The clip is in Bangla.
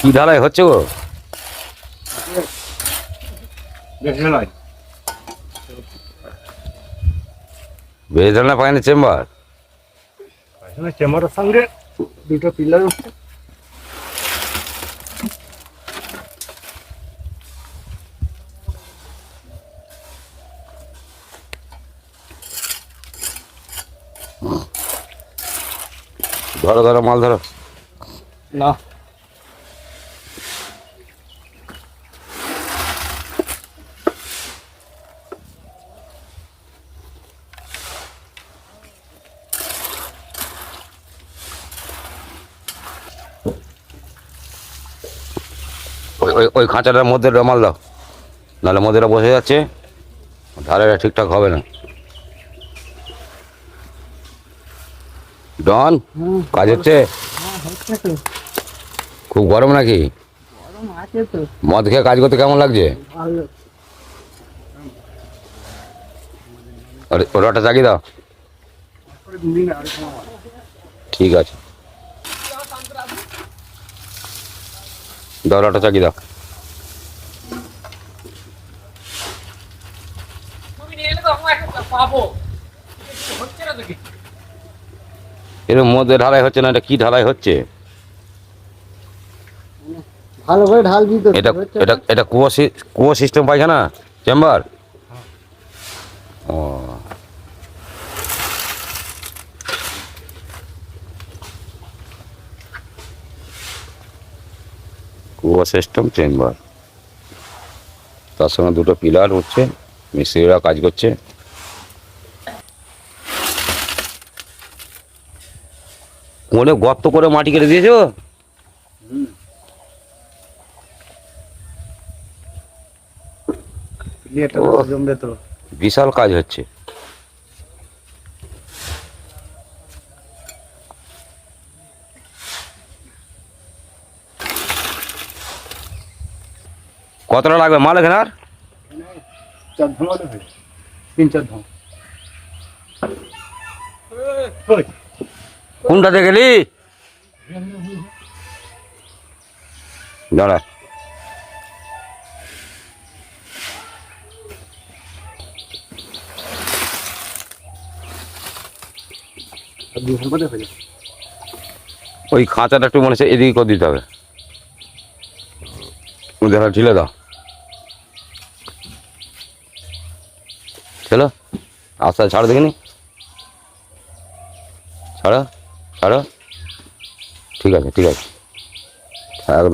কি ঢালাই হচ্ছে গো? বেশ পায়নি চেম্বার? চেম্বারের সঙ্গে দুটো পিলার ধরো ধরো মাল ধরো। না। ওই ওই খাঁচাটার মধ্যে মাল দাও। নাহলে মধ্যেটা বসে যাচ্ছে। ধারেটা ঠিকঠাক হবে না। ডন, কাজ হচ্ছে? খুব গরম নাকি? মদ খেয়ে কাজ করতে কেমন লাগছে? ওটা চাকি দাও। ঠিক আছে। দাও চাকি দাও। এরকম মধ্যে ঢালাই হচ্ছে না এটা কি ঢালাই হচ্ছে? ভালো করে ঢাল দিতে এটা এটা এটা কুয়ো কুয়ো সিস্টেম না চেম্বার কুয়ো সিস্টেম চেম্বার তার সঙ্গে দুটো পিলার হচ্ছে মিস্ত্রিরা কাজ করছে। কোনে গর্ত করে মাটি কেটে দিয়েছ? বিশাল কাজ হচ্ছে। কতটা লাগবে মাল এখানে আর চার ধাম হলে হয়। তিন চার ধাম ওই, কোনটাতে গেলি দাঁড়া আর দু ঘন্টা হয়ে যাবে ওই খাঁচাটা একটু মনে হচ্ছে এদিকে করে দিতে হবে দেখা ঢিলে দাও চলো আস্তে ছাড়ো দেখিনি। ছাড়ো ছাড়ো। ঠিক আছে ঠিক আছে। একদম